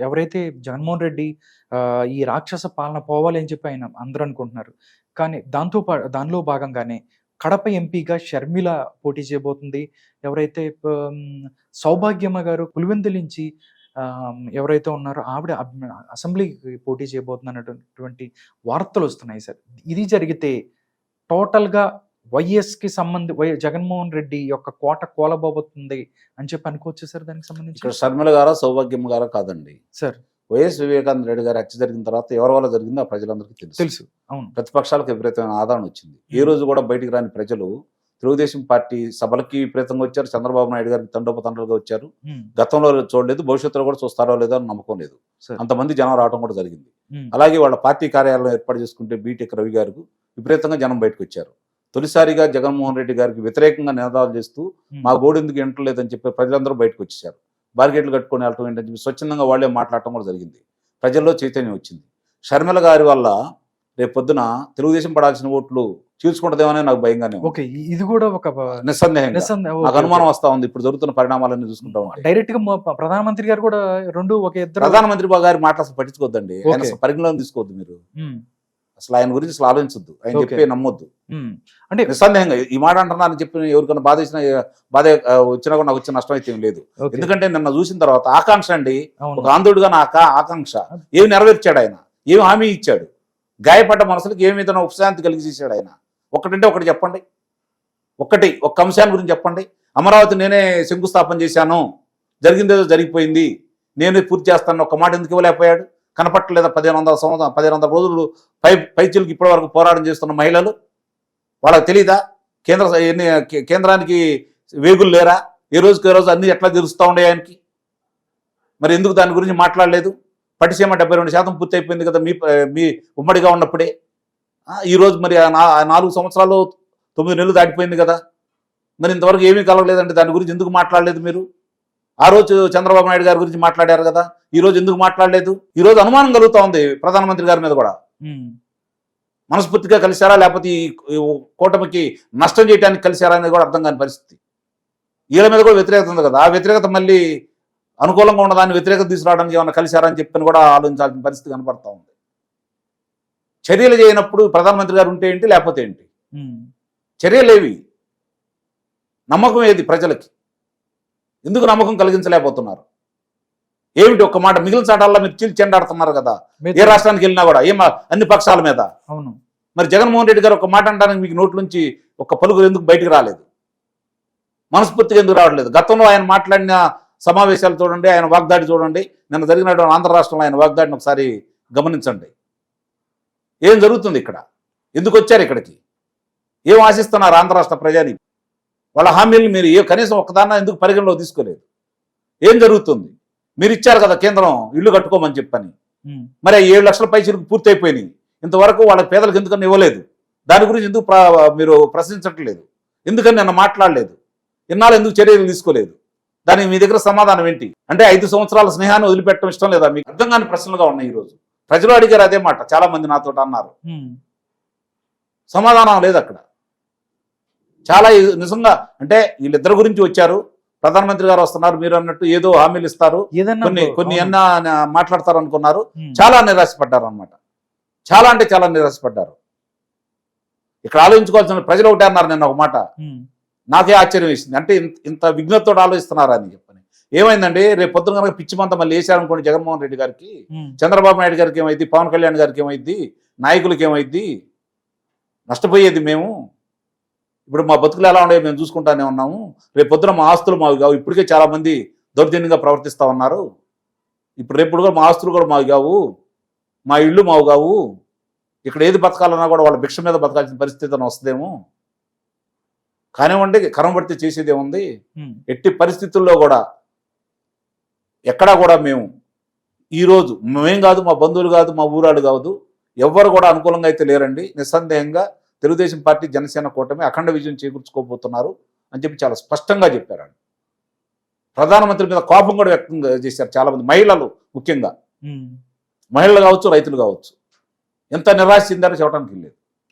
ఎవరైతే జగన్మోహన్ రెడ్డి ఈ రాక్షస పాలన పోవాలి అని చెప్పి ఆయన అందరూ అనుకుంటున్నారు. కానీ దాంతో పా- దానిలో భాగంగానే కడప ఎంపీగా షర్మిల పోటీ చేయబోతుంది. ఎవరైతే సౌభాగ్యమ్మ గారు పులివెందుల నుంచి ఎవరైతే ఉన్నారో ఆవిడ అసెంబ్లీకి పోటీ చేయబోతుంది అన్నటువంటి వార్తలు వస్తున్నాయి సార్. ఇది జరిగితే టోటల్గా వైఎస్కి సంబంధి వై జగన్మోహన్ రెడ్డి యొక్క కోట కోలబోబోతుంది అని చెప్పి అనుకోవచ్చు సార్ దానికి సంబంధించి? ఇక్కడ షర్మిల గారా సౌభాగ్యం గారా కాదండి. సార్. వైఎస్ వివేకానంద రెడ్డి గారి హత్య జరిగిన తర్వాత ఎవరి వల్ల జరిగిందో ఆ ప్రజలందరికీ తెలుసు. తెలుసు. అవును. ప్రతిపక్షాలకు విపరీతమైన ఆదరణ వచ్చింది. ఏ రోజు కూడా బయటికి రాని ప్రజలు తెలుగుదేశం పార్టీ సభలకి విపరీతంగా వచ్చారు. చంద్రబాబు నాయుడు గారికి తండోపతండ్రులుగా వచ్చారు. గతంలో చూడలేదు. భవిష్యత్తులో కూడా చూస్తారో లేదో అని నమ్మకం లేదు. సరే. అంతమంది జనం రావడం కూడా జరిగింది. అలాగే వాళ్ళ పార్టీ కార్యాలయం ఏర్పాటు చేసుకుంటే బీటెక్ రవి గారికి విపరీతంగా జనం బయటకు వచ్చారు. తొలిసారిగా జగన్మోహన్ రెడ్డి గారికి వ్యతిరేకంగా నినాదాలు చేస్తూ మా గోడు ఎందుకు ఎంటలేదని చెప్పి ప్రజలందరూ బయటకు వచ్చేసారు బార్గెట్లు కట్టుకొని వెళ్ళటం ఏంటని చెప్పి స్వచ్ఛందంగా వాళ్ళే మాట్లాడటం కూడా జరిగింది. ప్రజల్లో చైతన్యం వచ్చింది. షర్మిల గారి వల్ల రేపు పొద్దున తెలుగుదేశం పడాల్సిన ఓట్లు చీల్చుకుంటదేమనే నాకు భయంగానే. ఓకే ఇది కూడా ఒక నిస్సందేహం, నాకు అనుమానం. వస్తా ఉంది. ఇప్పుడు జరుగుతున్న పరిణామాలన్నీ చూసుకుంటా డైరెక్ట్గా ప్రధానమంత్రి గారు కూడా రెండు ఒక ఇద్దరు ప్రధానమంత్రి గారి మాటలు అసలు పట్టించుకోవద్దండి పరిగణలోకి తీసుకోవద్దు మీరు. అసలు ఆయన గురించి అసలు ఆలోచించొద్దు. ఆయన. చెప్పే నమ్మొద్దు. అంటే నిస్సందేహంగా ఈ మాట అంటున్నారని చెప్పి ఎవరికైనా బాధ ఇచ్చినా బాధ వచ్చినా కూడా నాకు వచ్చిన నష్టం అయితే ఏం లేదు. ఎందుకంటే నిన్న చూసిన తర్వాత ఆకాంక్ష అండి ఒక ఆంధ్రుడిగా నా ఆకా- ఆకాంక్ష. ఏమి నెరవేర్చాడు ఆయన? ఏమి హామీ ఇచ్చాడు? గాయపడ్డ మనసులకు ఏమి ఏదైనా ఉపశాంతి కలిగి చేశాడు ఆయన? ఒకటంటే ఒకటి చెప్పండి. ఒక్కటి ఒక్క అంశాన్ని గురించి చెప్పండి. అమరావతి నేనే శంకుస్థాపన చేశాను. జరిగిందేదో జరిగిపోయింది. నేనే పూర్తి చేస్తాను ఒక్క మాట ఎందుకు ఇవ్వలేకపోయాడు? కనపట్టలేదా పదిహేను వందల సంవత్సరం పదిహేను వందల రోజులు పై పైచిలకు ఇప్పటి వరకు పోరాటం చేస్తున్న మహిళలు? వాళ్ళకి తెలీదా? కేంద్ర ఎన్ని కేంద్రానికి వేగులు లేరా? ఏ రోజుకి ఏ రోజు అన్నీ ఎట్లా తెలుస్తూ ఉండే ఆయనకి? మరి ఎందుకు దాని గురించి మాట్లాడలేదు? పట్టిసీమ డెబ్బై రెండు శాతం పూర్తి అయిపోయింది కదా మీ మీ ఉమ్మడిగా ఉన్నప్పుడే. ఈరోజు మరి నా- నాలుగు సంవత్సరాలు తొమ్మిది నెలలు దాటిపోయింది కదా. మరి ఇంతవరకు ఏమీ కలగలేదంటే దాని గురించి ఎందుకు మాట్లాడలేదు మీరు? ఆ రోజు చంద్రబాబు నాయుడు గారి గురించి మాట్లాడారు కదా. ఈ రోజు ఎందుకు మాట్లాడలేదు? ఈ రోజు అనుమానం కలుగుతా ఉంది ప్రధానమంత్రి గారి మీద కూడా. మనస్ఫూర్తిగా కలిశారా? లేకపోతే ఈ కూటమికి నష్టం చేయడానికి కలిశారా అనేది కూడా అర్థం కాని పరిస్థితి. వీళ్ళ మీద కూడా వ్యతిరేకత ఉంది కదా. ఆ వ్యతిరేకత మళ్ళీ అనుకూలంగా ఉన్నదాన్ని వ్యతిరేకత తీసుకురావడానికి ఏమైనా కలిశారా అని చెప్పని కూడా ఆలోచించాల్సిన పరిస్థితి కనపడతా ఉంది. చర్యలు చేయనప్పుడు ప్రధానమంత్రి గారు ఉంటే ఏంటి? లేకపోతే ఏంటి? చర్యలేవి. నమ్మకం ఏది? ప్రజలకి. ఎందుకు నమ్మకం కలిగించలేకపోతున్నారు? ఏమిటి ఒక్క మాట? మిగిలిన చాటాల్లో మీరు చీల్చి చెండాడుతున్నారు కదా ఏ రాష్ట్రానికి వెళ్ళినా కూడా ఏం అన్ని పక్షాల మీద. అవును. మరి జగన్మోహన్ రెడ్డి గారు ఒక మాట అంటానికి మీకు నోట్ల నుంచి ఒక పలుకులు ఎందుకు బయటికి రాలేదు? మనస్ఫూర్తిగా ఎందుకు రావట్లేదు? గతంలో ఆయన మాట్లాడిన సమావేశాలు చూడండి ఆయన వాగ్దాడి చూడండి నిన్న జరిగినటువంటి ఆంధ్ర రాష్ట్రంలో ఆయన వాగ్దాడిని ఒకసారి గమనించండి. ఏం జరుగుతుంది ఇక్కడ? ఎందుకు వచ్చారు ఇక్కడికి? ఏం ఆశిస్తున్నారు ఆంధ్ర రాష్ట్ర ప్రజాని వాళ్ళ హామీలు మీరు ఏ కనీసం ఒక్కదాన్న ఎందుకు పరిగణలో తీసుకోలేదు? ఏం జరుగుతుంది? మీరు ఇచ్చారు కదా కేంద్రం ఇల్లు కట్టుకోమని చెప్పని. మరి ఏడు లక్షల పైసలకు పూర్తి అయిపోయినాయి ఇంతవరకు వాళ్ళ పేదలకు ఎందుకని ఇవ్వలేదు. దాని గురించి ఎందుకు మీరు ప్రశ్నించట్లేదు? ఎందుకని నిన్న మాట్లాడలేదు? ఇన్నాళ్ళు ఎందుకు చర్యలు తీసుకోలేదు? దానికి మీ దగ్గర సమాధానం ఏంటి? అంటే ఐదు సంవత్సరాల స్నేహాన్ని వదిలిపెట్టడం ఇష్టం లేదా? మీకు అర్థం కాని ప్రశ్నలుగా ఉన్నాయి ఈ రోజు ప్రజలు అడిగారు అదే మాట. చాలా మంది నాతో అన్నారు. సమాధానం లేదు అక్కడ. చాలా నిజంగా అంటే వీళ్ళిద్దరి గురించి వచ్చారు. ప్రధానమంత్రి గారు వస్తున్నారు. మీరు అన్నట్టు ఏదో హామీలు ఇస్తారు. కొన్ని కొన్ని. అన్న మాట్లాడతారు అనుకున్నారు. చాలా నిరాశపడ్డారు అనమాట చాలా అంటే చాలా నిరాశపడ్డారు. ఇక్కడ ఆలోచించుకోవాల్సిన ప్రజలు ఒకటే అన్నారు నేను ఒక మాట. నాకే ఆశ్చర్యం వేసింది. అంటే ఇంత విఘ్నతతో ఆలోచిస్తున్నారా అని చెప్పని. ఏమైందండి? రేపు పొద్దున కనుక పిచ్చిమంతా మళ్ళీ వేసారనుకోండి జగన్మోహన్ రెడ్డి గారికి. చంద్రబాబు నాయుడు గారికి ఏమైంది? పవన్ కళ్యాణ్ గారికి ఏమైంది? నాయకులకి ఏమైంది? నష్టపోయేది మేము. ఇప్పుడు మా బతుకులు ఎలా ఉండేవి మేము చూసుకుంటానే ఉన్నాము. రేపు పొద్దున మా ఆస్తులు మావి కావు. ఇప్పటికే చాలా మంది దౌర్జన్యంగా ప్రవర్తిస్తూ ఉన్నారు. ఇప్పుడు రేపు కూడా మా ఆస్తులు కూడా మావి కావు. మా ఇళ్ళు మావు కావు. ఇక్కడ ఏది బతకాలన్నా కూడా వాళ్ళ భిక్ష మీద బతకాల్సిన పరిస్థితి వస్తుందేమో. కానివ్వండి కరం పడితే చేసేది ఉమ్, ఎట్టి పరిస్థితుల్లో కూడా ఎక్కడా కూడా మేము ఈరోజు మేమేం కాదు మా బంధువులు కాదు మా ఊరాడు కాదు ఎవ్వరు కూడా అనుకూలంగా అయితే లేరండి. నిస్సందేహంగా తెలుగుదేశం పార్టీ జనసేన కూటమి అఖండ విజయం చేకూర్చుకోబోతున్నారు అని చెప్పి చాలా స్పష్టంగా చెప్పారు. ప్రధానమంత్రి మీద కోపం కూడా వ్యక్తం చేశారు చాలా మంది మహిళలు ముఖ్యంగా. మహిళలు కావచ్చు రైతులు కావచ్చు ఎంత నిరాశ చెందారో చెప్పడానికి లేదు